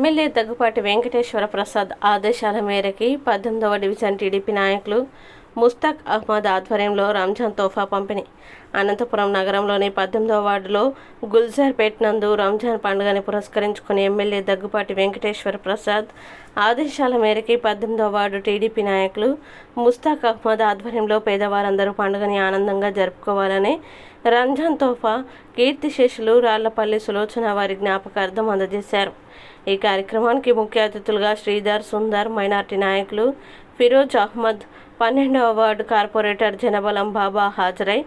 MLA Daggubati Venkateswara Prasad ఆదేశాల మేరకి పద్దెనిమిదవ డివిజన్ టీడీపీ నాయకులు ముస్తాక్ అహ్మద్ ఆధ్వర్యంలో రంజాన్ తోఫా పంపిణీ. అనంతపురం నగరంలోని పద్దెనిమిదవ వార్డులో గుల్జార్పేట్ నందు రంజాన్ పండుగని పురస్కరించుకుని ఎమ్మెల్యే దగ్గుపాటి వెంకటేశ్వర ప్రసాద్ ఆదేశాల మేరకి పద్దెనిమిదవ వార్డు టీడీపీ నాయకులు ముస్తాక్ అహ్మద్ ఆధ్వర్యంలో పేదవారందరూ పండుగని ఆనందంగా జరుపుకోవాలని రంజాన్ తోఫా కీర్తిశేషులు రాళ్ళపల్లి సులోచన వారి జ్ఞాపకార్థం అందజేశారు. ఈ కార్యక్రమానికి ముఖ్య అతిథులుగా శ్రీధర్ సుందర్ మైనార్టీ నాయకులు ఫిరోజ్ అహ్మద్ పన్నెండవ వార్డు కార్పొరేటర్ జనబలం బాబా హాజరై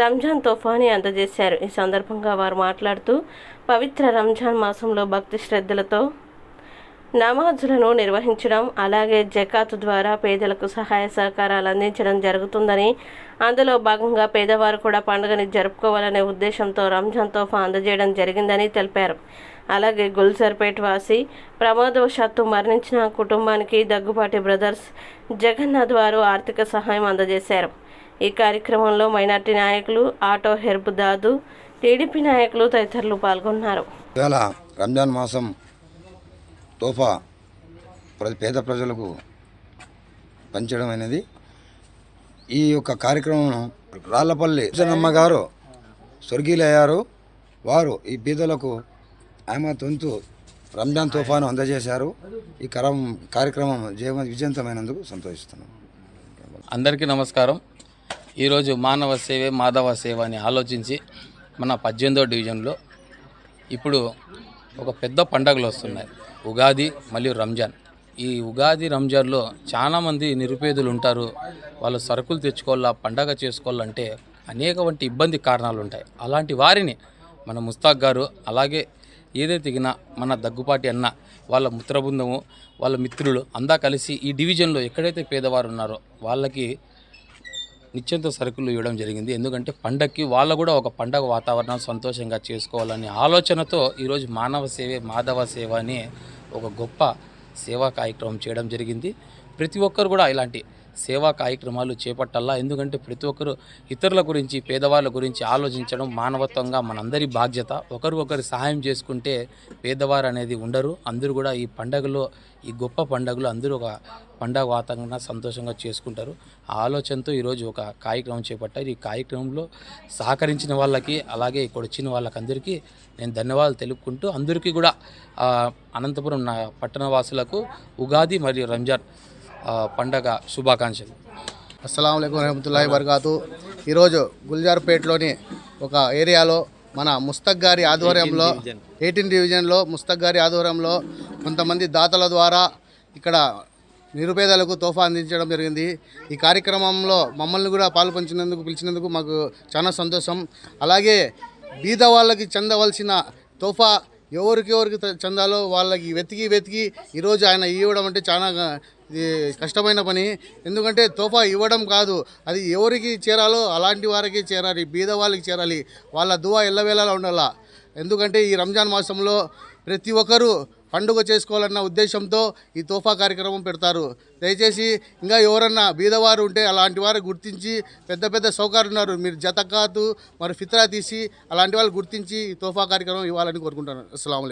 రంజాన్ తోఫాని అందజేశారు. ఈ సందర్భంగా వారు మాట్లాడుతూ పవిత్ర రంజాన్ మాసంలో భక్తి శ్రద్ధలతో నమాజులను నిర్వహించడం అలాగే జకాతు ద్వారా పేదలకు సహాయ సహకారాలు అందించడం జరుగుతుందని అందులో భాగంగా పేదవారు కూడా పండుగని జరుపుకోవాలనే ఉద్దేశంతో రంజాన్ తోఫా అందజేయడం జరిగిందని తెలిపారు. అలాగే గుల్సర్పేట్ వాసి ప్రమాదవశాత్తు మరణించిన కుటుంబానికి దగ్గుబాటి బ్రదర్స్ జగన్నాథ్ వారు ఆర్థిక సహాయం అందజేశారు. ఈ కార్యక్రమంలో మైనార్టీ నాయకులు ఆటో హెర్బ్ దాదు టీడీపీ నాయకులు తదితరులు పాల్గొన్నారు. రంజాన్ మాసం తోఫా ప్ర పేద ప్రజలకు పంచడం అనేది ఈ యొక్క కార్యక్రమం రాళ్ళపల్లి అమ్మ గారు స్వర్గీయులయ్యారు. వారు ఈ బీదలకు ఆమె తొంతు రంజాన్ తుఫాను అందజేశారు. ఈ కరం కార్యక్రమం జయ విజయంతమైనందుకు సంతోషిస్తున్నాం. అందరికీ నమస్కారం. ఈరోజు మానవ సేవే మాధవ సేవ అని ఆలోచించి మన పద్దెనిమిదో డివిజన్లో ఇప్పుడు ఒక పెద్ద పండగలు వస్తున్నాయి. ఉగాది మరియు రంజాన్. ఈ ఉగాది రంజాన్లో చాలామంది నిరుపేదలు ఉంటారు. వాళ్ళు సరుకులు తెచ్చుకోవాలా పండగ చేసుకోవాలంటే అనేక వంటి ఇబ్బంది కారణాలు ఉంటాయి. అలాంటి వారిని మన ముస్తాక్ గారు అలాగే ఏదైతే తెగినా మన దగ్గుపాటి అన్న వాళ్ళ మిత్రబృందము వాళ్ళ మిత్రులు అందా కలిసి ఈ డివిజన్లో ఎక్కడైతే పేదవారు ఉన్నారో వాళ్ళకి నిత్యంతో సరుకులు ఇవ్వడం జరిగింది. ఎందుకంటే పండగకి వాళ్ళు కూడా ఒక పండగ వాతావరణం సంతోషంగా చేసుకోవాలనే ఆలోచనతో ఈరోజు మానవ సేవే మాధవ సేవ అని ఒక గొప్ప సేవా కార్యక్రమం చేయడం జరిగింది. ప్రతి ఒక్కరు కూడా ఇలాంటి సేవా కార్యక్రమాలు చేపట్టాలా? ఎందుకంటే ప్రతి ఒక్కరు ఇతరుల గురించి పేదవాళ్ళ గురించి ఆలోచించడం మానవత్వంగా మనందరి బాధ్యత. ఒకరు ఒకరు సహాయం చేసుకుంటే పేదవారు అనేది ఉండరు. అందరూ కూడా ఈ పండగలో ఈ గొప్ప పండుగలు అందరూ ఒక పండగ వాతావరణంగా సంతోషంగా చేసుకుంటారు. ఆ ఆలోచనతో ఈరోజు ఒక కార్యక్రమం చేపట్టారు. ఈ కార్యక్రమంలో సహకరించిన వాళ్ళకి అలాగే ఇక్కడ వచ్చిన వాళ్ళకందరికీ నేను ధన్యవాదాలు తెలుపుకుంటూ అందరికీ కూడా అనంతపురం నా పట్టణ వాసులకు ఉగాది మరియు రంజాన్ పండగ శుభాకాంక్షలు. అస్సలం వరహమతుల్లాhi వరకాతు ఈరోజు గుల్జార్పేటలోని ఒక ఏరియాలో మన ముస్తక్ గారి ఆధ్వర్యంలో ఎయిటీన్ డివిజన్లో ముస్తక్ గారి ఆధ్వర్యంలో కొంతమంది దాతల ద్వారా ఇక్కడ నిరుపేదలకు తోఫా అందించడం జరిగింది. ఈ కార్యక్రమంలో మమ్మల్ని కూడా పాల్పంచినందుకు పిలిచినందుకు మాకు చాలా సంతోషం. అలాగే బీద వాళ్ళకి చెందవలసిన తోఫా ఎవరికి ఎవరికి చెందాలో వాళ్ళకి వెతికి వెతికి ఈరోజు ఆయన ఇవ్వడం అంటే చాలా ఇది కష్టమైన పని. ఎందుకంటే తోఫా ఇవ్వడం కాదు. అది ఎవరికి చేరాలో అలాంటి వారికి చేరాలి బీద వాళ్ళకి చేరాలి. వాళ్ళ దువా ఎల్లవేళలా ఉండాలా? ఎందుకంటే ఈ రంజాన్ మాసంలో ప్రతి ఒక్కరూ పండుగ చేసుకోవాలన్న ఉద్దేశంతో ఈ తోఫా కార్యక్రమం పెడతారు. దయచేసి ఇంకా ఎవరన్నా బీదవారు ఉంటే అలాంటి వారు గుర్తించి పెద్ద పెద్ద సౌకర్యం ఉన్నారు. మీరు జతకాతు మరి ఫిత్రా తీసి అలాంటి వాళ్ళు గుర్తించి ఈ తోఫా కార్యక్రమం ఇవ్వాలని కోరుకుంటున్నాను. అస్సలం